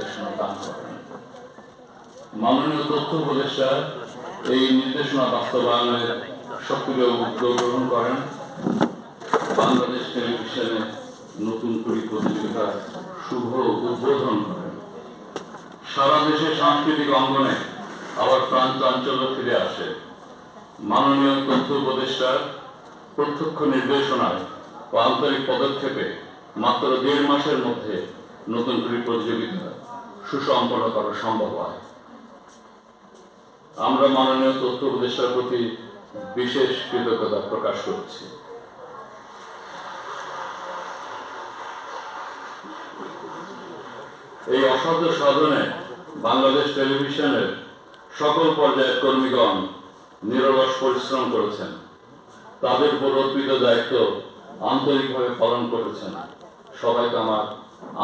নির্দেশনা দান করেন। মাননীয় তথ্য উপদেষ্টা এই নির্দেশনা বাস্তবায়নের সক্রিয় উদ্যোগ গ্রহণ করেন। বাংলাদেশ টেলিভিশনে নতুন করি প্রতিযোগিতার শুভ উদ্বোধন করেন। সারা দেশে সাংস্কৃতিক অঙ্গনে আবার প্রাণ চাঞ্চল্য ফিরে আসে। মাননীয় তথ্য উপদেষ্টার প্রত্যক্ষ নির্দেশনায় ও আন্তরিক পদক্ষেপে মাত্র দেড় মাসের মধ্যে নতুন করি প্রতিযোগিতা সুসম্পন্ন করা সম্ভব হয়। আমরা মাননীয় তথ্য উপদেষ্টার প্রতি বিশেষ কৃতজ্ঞতা প্রকাশ করছি। এই অসাধ্য সাধনে বাংলাদেশ টেলিভিশনের সকল পর্যায়ের কর্মীগণ নিরলস পরিশ্রম করেছেন। তাদের উপর অর্পিত দায়িত্ব আন্তরিকভাবে পালন করেছেন। সবাইকে আমার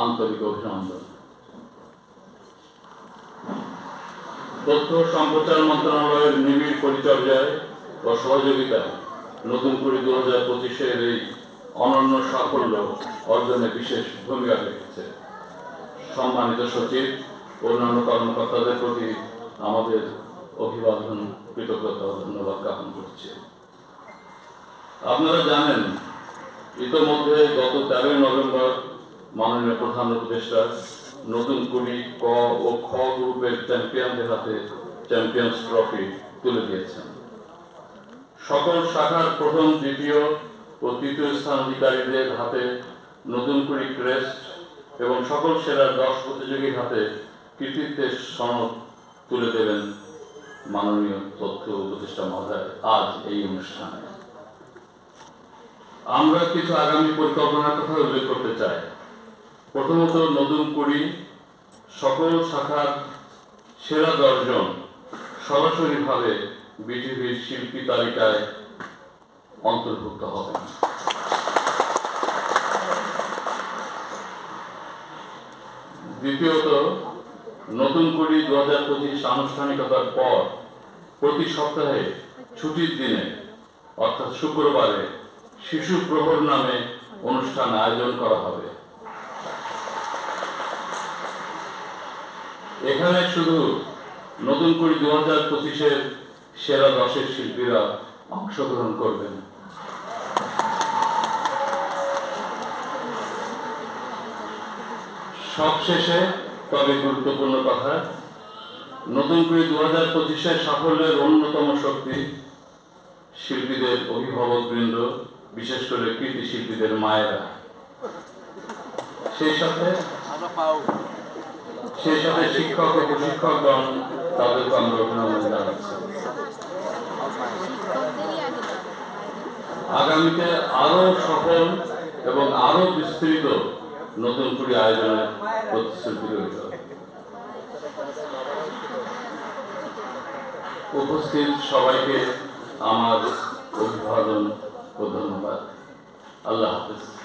আন্তরিক অভিনন্দন। তথ্য সম্প্রচার মন্ত্রণালয়ের নিবিড় পরিচর্যায় ও সহযোগিতায় নতুন করে দু হাজার পঁচিশের এই অনন্য সাফল্য অর্জনে বিশেষ ভূমিকা রেখেছে। সম্মানিত সচিব, অন্যান্য কর্মকর্তাদের প্রতি আমাদের অভিবাদন, কৃতজ্ঞতা, ধন্যবাদ জ্ঞাপন করছি। আপনারা জানেন, ইতোমধ্যে গত তেরোই নভেম্বর মাননীয় প্রধান উপদেষ্টা নতুন কুড়ি ক ও খ গ্রুপের চ্যাম্পিয়নদের হাতে চ্যাম্পিয়ন্স ট্রফি তুলে দিয়েছেন। সকল শাখার প্রথম, দ্বিতীয় ও তৃতীয় স্থান অধিকারীদের হাতে নতুন কুড়ি ক্রেস্ট এবং সকল সেরা দশ প্রতিযোগীর হাতে কৃতিত্বের সনদ তুলে দেবেন মাননীয় তথ্য উপদেষ্টা মহোদয় আজ এই অনুষ্ঠানে। আমরা কিছু আগামী পরিকল্পনার কথা উল্লেখ করতে চাই। প্রথমত নতুন কুড়ি সকল শাখার সেরা দশজন সরাসরিভাবে বিটিভির শিল্পী তালিকায় অন্তর্ভুক্ত হবেন দ্বিতীয়ত, নতুন কুড়ি দু হাজার পঁচিশ আনুষ্ঠানিকতার পর প্রতি সপ্তাহে ছুটির দিনে, অর্থাৎ শুক্রবারে শিশু প্রহর নামে অনুষ্ঠান আয়োজন করা হবে। এখানে শুধু নতুন করে দু হাজার পঁচিশের সেরা দশের শিল্পীরা অংশগ্রহণ করবেন। সবশেষে, তবে গুরুত্বপূর্ণ কথা, নতুন করে দু হাজার পঁচিশের সাফল্যের অন্যতম শক্তি শিল্পীদের অভিভাবক বৃন্দ বিশেষ করে কৃতি শিল্পীদের মায়েরা। সেই সাথে সেই শিক্ষক ও প্রশিক্ষকগণ তাদেরকে আমরা অভিনন্দন জানাচ্ছি আগামীতে আরও সফল এবং আরও বিস্তৃত নতুন করে আয়োজনের প্রতিশ্রুতি রইল উপস্থিত সবাইকে আমার অভিবাদন ও ধন্যবাদ। আল্লাহ হাফিজ।